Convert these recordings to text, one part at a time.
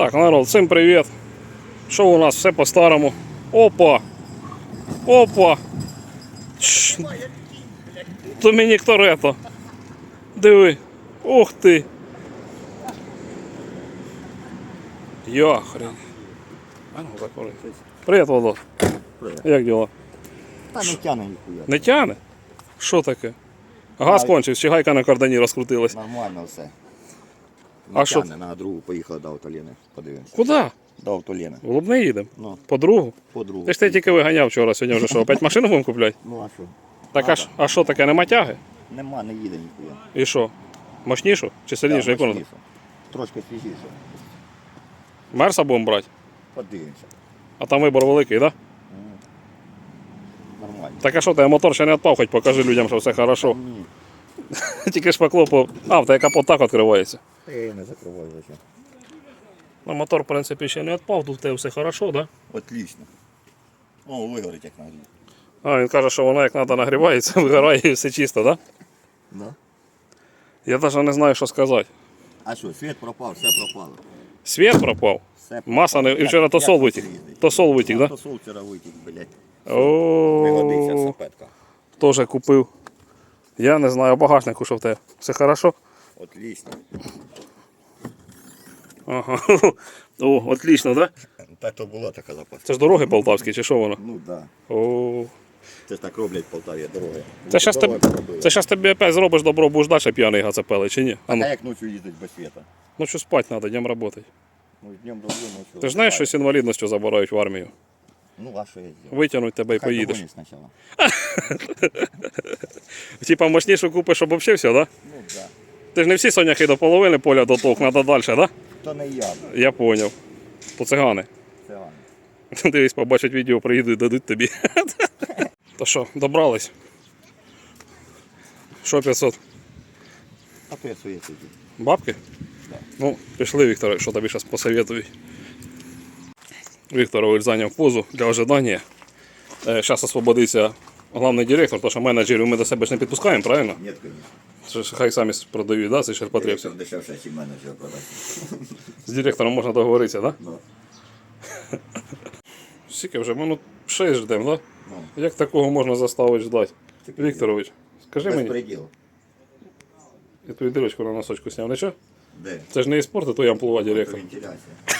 Так, народ, всім привіт. Що у нас все по-старому? Опа! Опа! Чш. Домінік Торетто. Диви. Ух ти. Я закури. Привіт, Владос. Привіт. Як діла? Та не тяне ніхуя. Не тяне? Що таке? Газ кончився, чи гайка на кардані розкрутилась. Нормально все. А що? на другу поїхали до Автоліни. Подивимося. Куди? До Автоліни. В Лубни їдемо? Ну, По другу? по другу. Ти ж ти тільки виганяв вчора, сьогодні вже що, опять машину будемо купляти? Ну а що? Так а, ж- а що таке, нема тяги? Нема, не їде ніхуя. І що? Мощнішу чи сильнішу? Да, Яку надо? Трошки свіжіше. Мерса будемо брати, Подивимося. а там вибор великий, так? Да? Нормально. Так а що, тебе мотор ще не відпав, хоч покажи людям, що все хорошо. Ні. Тільки шпакло по. А, в тебе капот так відкривається. Та я її не закриваю зачем. Ну, мотор, в принципі, ще не відпав, тут в тебе все хорошо, так? Да? Отлично. О, вигорить як надо. А, він каже, що воно як треба нагрівається, вигорає і все чисто, так? Да? Да? Я навіть не знаю, що сказати. А що, світ пропав, все пропало. Світ пропав. Все пропало. Маса не. І вчора то сол витік. їздить? То сол витік, А, так? То сол вчора витік, блядь. Не О, годиться сапетка. Теж купив. Я не знаю, багажнику, що в тебе. Все хорошо? Отлично. Ага. О, отлично, так? Да? Так то була така запаска. Це ж дороги полтавські, чи що воно? Ну так. Да. О. Це ж так роблять в Полтаві дороги. Це Дороги тебе- Це зараз тобі опять зробиш добро, будеш далі п'яний гацепели, чи ні? А А ну, як ночі їздить без світа? ну що спати треба, днем працювати. Ну, днем роблю, ночі. Ти ж знаєш, що з інвалідністю забирають в армію. Ну, а що я зроблю? Витягнуть тебе і Хай поїдеш. догонять спочатку. Типа мощнішу купиш, щоб взагалі все, да? Ну, так. Да. Ти ж не всі соняхи до половини поля дотовк, треба далі, да? То не я, Я поняв. То цигани. це Ганна. Дивись, побачать відео, приїдуть, дадуть тобі. То що, добрались? Що 500? А то я своє тоді. Бабки? Да. Ну, пішли, Віктор, що тобі зараз посоветують. Вікторович зайняв позу для ожидання. Зараз освободиться головний директор, тому що менеджерів ми до себе ж не підпускаємо, правильно? Ні, звісно. Хай самі продають, да, цей ширпотреб. Директор дешевше, ніж менеджер продати. З директором можна договоритися, так? Да? Ну, Скільки вже минут 6 ждемо, так? ну. Да? Як такого можна заставити ждати? Вікторович, скажи мені, я тобі дирочку на носочку сняв, нічого? Де? Це ж не із спорту, то я амплуа директор. Вентиляція.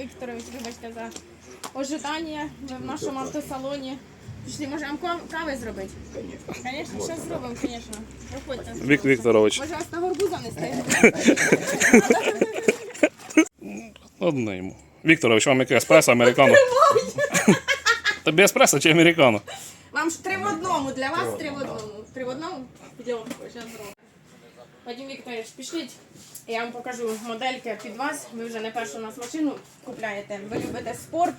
Вадим Викторович, вибачте за ожидання. Ми в нашому автосалоні. Пішли, може вам кави зробити? Звісно. Звісно, зараз зробимо, звісно. Проходьте. Вік Вікторович, Може вас на горбу занести? одне йому. Вікторович, вам яке еспресо, американо? Тобі еспресо чи американо? Вам ж три в одному, для вас три в одному. Три в одному? Йдемо, зараз зробимо. Вадим Вікторович, пішліть. Я вам покажу модельки під вас. Ви вже не першу у нас машину купляєте. Ви любите спорт.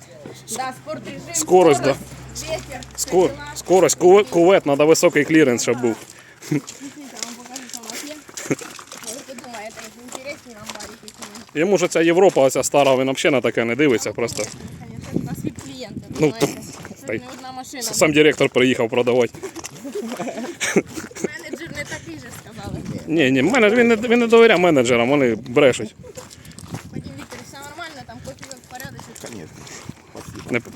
Да, спорт режим. Скорость, да. Ветер. Скор, скорость, кувет, кувет, треба високий кліренс, щоб був. Пішліть, я вам покажу, що у нас є. Ви подумаєте, інтересні вам чи ні. Йому ж ця Європа, оця стара, він взагалі на таке не дивиться просто. Конечно, у нас від клієнти, Ну, знаєте. Це та й- ж не одна машина. Сам директор приїхав продавати. Ні, ні, мене, він, не, він не довіряє менеджерам, вони брешуть. Вадим Вікторович, все нормально, там кофійок порядочок. Звісно. Спасибо. Не... Так,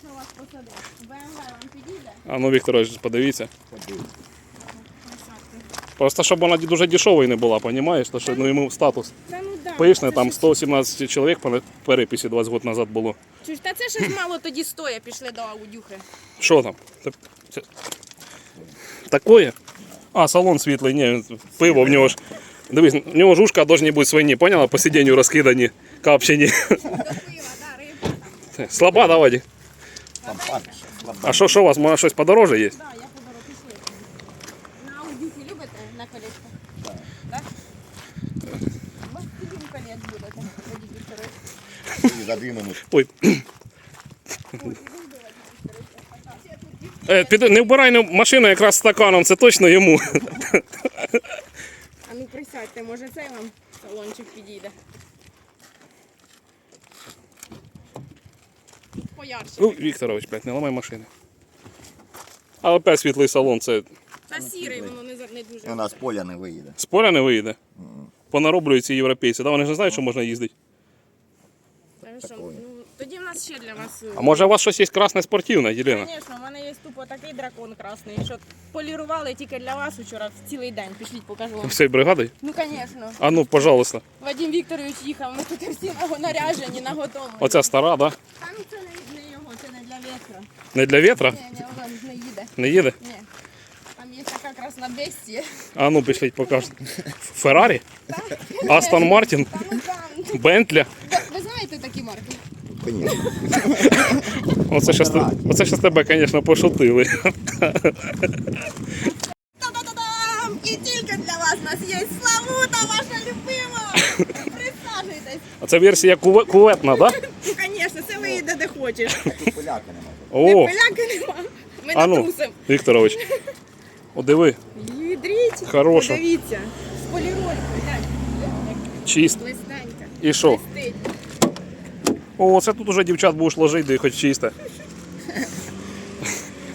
що вас посадити? БМВ вам підійде? А ну, Вікторович, подивіться. Подивись. Просто щоб вона дуже дешевою не була, розумієш? То що ну, йому статус. Та ну да. Пишне, там 117 чоловік по переписі 20 років назад було. Чуєш, та це ж мало тоді стоя, пішли до аудюхи. Що там? Це- це- Такое? А, салон світлий, ні, пиво в нього ж. Дивись, в нього ж ушка повинні бути свині, поняла? По сидінню розкидані, капчені. До пива, да, рибка. Це Слаба, давай. Там панка. А що, що у вас, може щось подороже є? Да, я подору пішли. На аудюхи любите на колечко? Так. Так? У вас скільки колець будете, Вадим Вікторович? За дві минути. Ой. Е, піди, не вбирай машину якраз стаканом, це точно йому. А ну присядьте, може цей вам салончик підійде. Поярче. Ну, Вікторович, блядь, не ламай машини. А опять світлий салон, це Та сірий, воно не, за- не І у нас поля не виїде. з поля не вийде. Понароблюють ці європейці. Да, вони ж не знають, що можна їздити. Та ви що, нас ще для вас. А може у вас щось є красне спортивне, Єлена? Звісно, в мене є тупо такий дракон красний, що полірували тільки для вас вчора в цілий день. Пішліть, покажу вам. Всією бригадою? Ну, звісно. А ну, пожалуйста. Вадим Вікторович їхав, ми тут всі наряжені, наготовлені. Оця стара, да? Ну це не, не його, це не для вітра. Не для вітра? Ні, ні, воно не їде. Не їде? Ні. Там є така красна бестія. А ну, пішліть, покажете. Феррарі? Астон Мартін? Там. Бентля? Ви, ви знаєте такі марки? Конечно. Оце щас, те- оце щас тебе, звісно, пошутили. Та-да-да-дам! І тільки для вас у нас є Славута, ваша любима! Присаджуйтесь! А це версія куве- куветна, да? Ну, звісно, це виїде де хочеш. Тут поляки немає. О, Пиляки нема. Ми а ну, натрусимо. Вікторович. О, диви, Їдріть. Хороша. Подивіться. З поліролькою, глянь. чисто. Блистенька. І що? Блистить. О, це тут уже дівчат будеш ложити, де хоч чисте.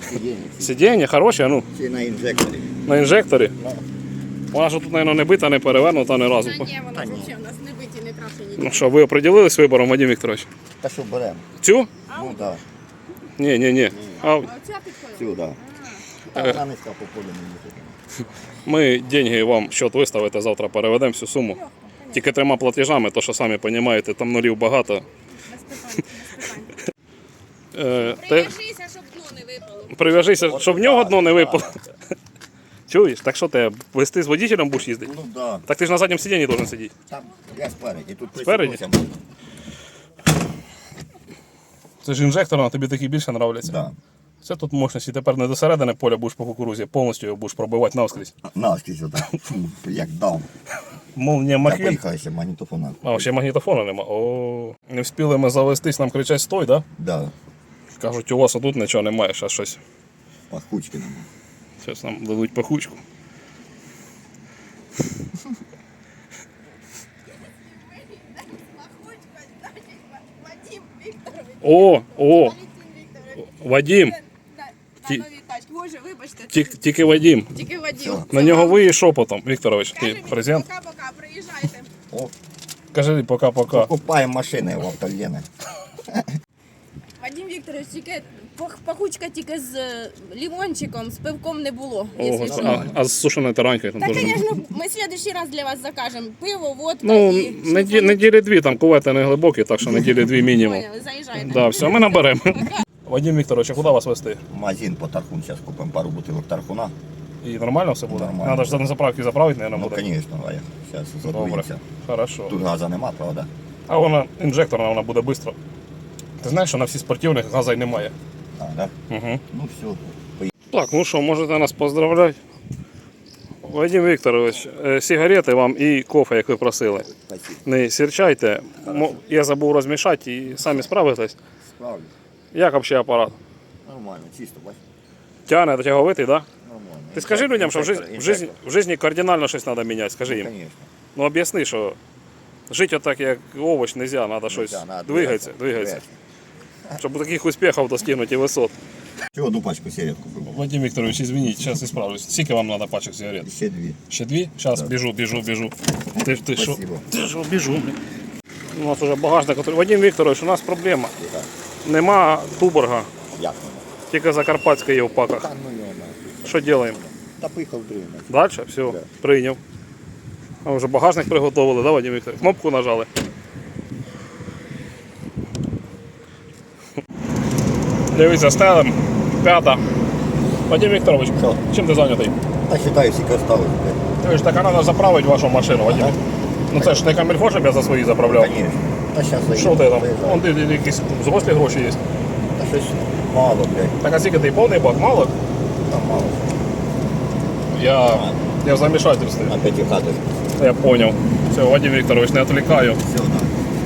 Сидіння. Сидіння хороше, а ну, Чи на інжекторі. на інжекторі. Вона ж тут, мабуть, не бита, не перевернута ні разу. Та ні, вона взагалі у нас не биті, не крашені. Ну що, ви оприділились вибором, Вадим Вікторович? Та що беремо? Цю? Ну так. Ні, ні, ні. А А оця підходить? Цю, так. Та вона низька по полю не їздить. ми деньги вам счет виставите, завтра переведемо всю суму. Тільки трьома платежами, то що самі розумієте, там нулів багато. Прив'яжися, щоб дно не випало. прив'яжися, щоб в нього дно не випало. Чуєш? Так що ти вести з водителем будеш їздити? Ну так. Так ти ж на задньому сидінні должен сидіти. Там я спереді. Тут Спереді? Це ж інжектор, тобі такі більше нравляться. Да. Це тут мощності. Тепер не до середини поля будеш по кукурузі, повністю його будеш пробивати навскрізь. Наскрізь отак. Фу, як дам. Молнія Я Маквін. поїхав ще магнітофона. А, ще магнітофону нема. О, не встигли ми завестись, нам кричать стой, да? Да. Кажуть, у вас тут нічого немає, ще щось. Пахучки нема. Зараз нам дадуть пахучку. О, о, Вадим. Ті-. Боже, вибачте. Тільки, тільки Вадим. Тільки Вадим. На нього ви і шепотом, Вікторович. Ти презент. Пока-пока, приїжджайте. О, Кажи пока-пока. купаємо машини в автоліни. Вадим Вікторович, тільки пах- пахучка тільки з е, лімончиком, з пивком не було, О, якщо що. а, а з сушеною таранькою там Та, теж. звісно, ми в следующий раз для вас закажемо пиво, водка Ну, і... неді- неділі дві, там кувети не глибокі, так що неділі дві мінімум. Поняли, заїжджайте. Да, все, ми наберемо. Вадим Вікторович, а куди вас вести? Магазин по тархун. Зараз купимо пару бутилок тархуна. І нормально все буде? Нормально. Надо ж на заправки заправити, мабуть, Ну, буде. звісно, а я зараз Добре. Хорошо. Тут газу нема, правда? А вона інжекторна, вона буде швидко. Ти знаєш, що на всіх спортивних газа й немає. А, да? Угу. Ну все. Так, ну що, можете нас поздравляти. Вадим Вікторович, е, сигарети вам і кофе, як ви просили. Спасибо. Не сірчайте. Мо- Я забув розмішати і самі справитесь. Справлю. Як взагалі апарат? Нормально, чисто, бач. Тягне тяговитий, так? Да? Нормально. Ти скажи людям, що в житті, в житті, в житті кардинально щось треба міняти. Скажи їм. Конечно. Ну об'ясни, що жити отак, як овоч, не можна, треба щось Да, надо двигатися, двигатися. Щоб таких успіхів достигнути і висот. Всього одну пачку сигарет купив. Вадим Вікторович, извините, зараз ісправлюсь. Скільки вам треба пачок сигарет? Ще дві. Ще дві? Зараз біжу, біжу, біжу. Ти, ти що? Спасибо. Ти що, біжу. блін. У нас вже багажник. готовий. Вадим Вікторович, у нас проблема. Так. Нема Туборга, Як? тільки Закарпатська є в паках. Та ну. Що робимо? Та поїхав другий. Далі? Все, Да. прийняв. А вже багажник приготували, да, Вадим Вікторович? Кнопку нажали. Дивіться, стелем. П'ята. Вадим Вікторович, Що? чим ти зайнятий? Та вважаю, всі осталось. Ти ж так треба заправити вашу машину, Вадим. Ну це ж не камільфо, щоб я за свої заправляв. Конечно. Та зараз Що ти там? Вон ти, ти- якісь взрослі гроші є. Та щось мало, блядь. Так а скільки ти повний бак? Мало? Там мало. Я, я в замішательстві. На п'яті хати. Я поняв. Все, Вадим Вікторович, не відволікаю. Все, так.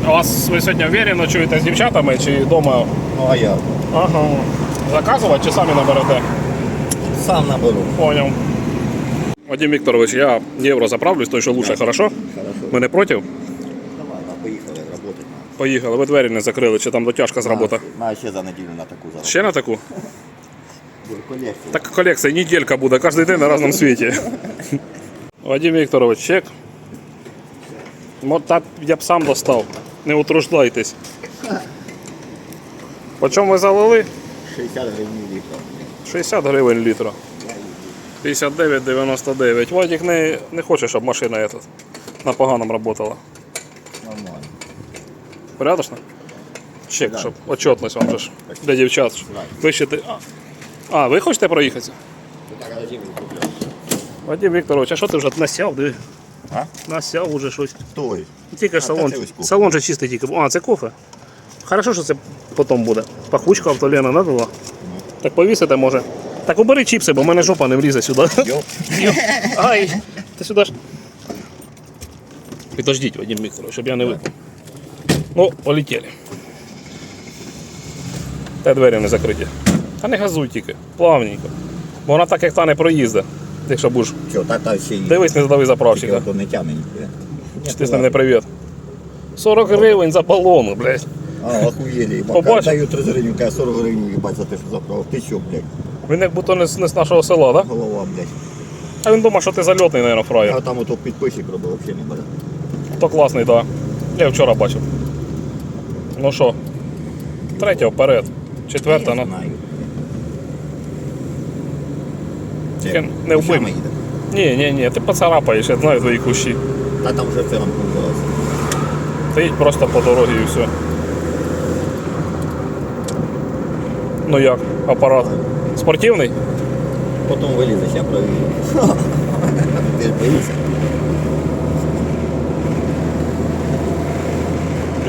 А вас ви сьогодні вірено чуєте з дівчатами чи вдома? Ну а я Ага. Заказувати чи самі наберете? сам наберу. Поняв. Вадим Вікторович, я євро заправлюсь, той що лучше, хорошо? Хорошо. Ми не проти? Давай, да, поїхали, работать. Поїхали, ви двері не закрили, чи там дотяжка з роботи. На ще за неділю на таку заробити. Ще на таку? Колекція. Так колекція, неделька буде, кожен день на різному світі. Вадим Вікторович, чек. Мо- Та я б сам достав. Не утруждайтесь. По чому ви залили? 60 гривень літр. 60 гривень літра. 59,99. Вадик не, не хоче, щоб машина этот, на поганому працювала. Порядочно? Чек, щоб отчетність вам же ж. Для дівчат. Да. Ви ще ти... А. ви хочете проїхатися? Вадим Вікторович, а що ти вже насяв? Диви. А? Насяв уже щось. Той. Тільки ж салон. Салон же чистий тільки. А, це кофе. Хорошо, що це потім буде. Пахучка автолена надала. Так повісити може. Так убери чіпси, бо в мене жопа не влізе сюди. Йоп. Ай, ти сюди ж. Підождіть, Вадим Вікторович, щоб я не випав. Ну, полетіли. Та двері не закриті. Та не газуй тільки, плавненько. Бо вона так як та не проїзде. Якщо будеш. Що, так, так ще й. Дивись, не задави Тільки заправщика. ото не тягне ніде. Чи ти з ним не привіт. 40 гривень за балону, блядь. А, охуєлі. Побачив? Даю 30 гривень, каже 40 гривень, їбать, за те, що заправив. Ти що, блядь? Він як будто не з, не з нашого села, так? Да? Голова, блядь. А він думає, що ти зальотний, мабуть, фраєр. А там ото підписчик робив, взагалі не бере. То класний, так. Да. Я вчора бачив. Ну що, третя вперед. Четверта, ну. знаю. Тільки не їде. Ні, ні, ні, ти поцарапаєш, я знаю твої кущі. Та там вже ферм кончилася. Ти їдь просто по дорозі і все. Ну як, апарат? Спортивний? Потім вилізеш, я провірю. Ти ж боїшся.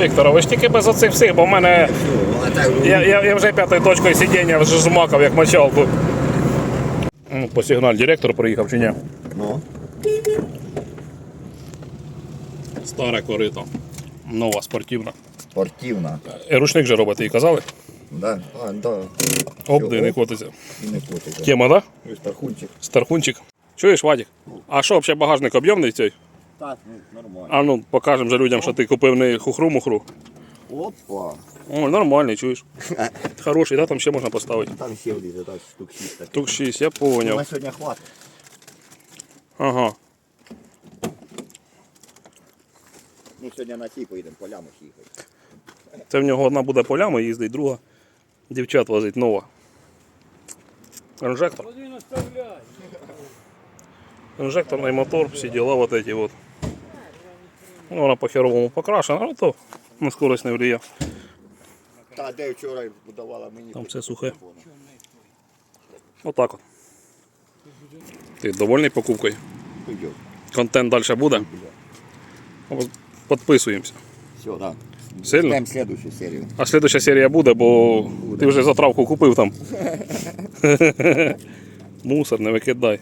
Віктор, ви ж тільки без оцих всіх, бо в мене. Я, я, я вже п'ятою точкою сидіння вже жмакав, як мочалку. Ну, По сигналь директор приїхав чи ні? Ну, Старе корито. Нова спортивна. спортивна. Е, Ручник же робите, і казали? Да? А, да. Оп, де не котиться. І не котиться. Тема, да? Ось Тархунчик. Стархунчик. Чуєш, Вадик? А що, взагалі багажник об'ємний цей? Так, ну, нормально. А ну, покажемо же людям, що ти купив не хухру-мухру. Опа. О, нормальний, чуєш. Хороший, да? Там ще можна поставити. Там ще влізе, так, штук 6 таких. Тук 6, я На поняв. сьогодні хватить. Ага. Ну, сьогодні на ті поїдемо, полями їхати. Це в нього одна буде полями їздить, друга дівчат возить нова. Інжектор. Інжекторний мотор, всі діла вот эти вот. Ну, вона по-херовому покрашена, але то на скорость не влияє. Та де вчора давала мені. Там все сухе. Отак от. Ти довольний покупкою? Контент далі буде? Підписуємося. Все, так. Сильно? Ждемо следующую серію. А слідуща серія буде, бо ти вже затравку купив там. Мусор не викидай.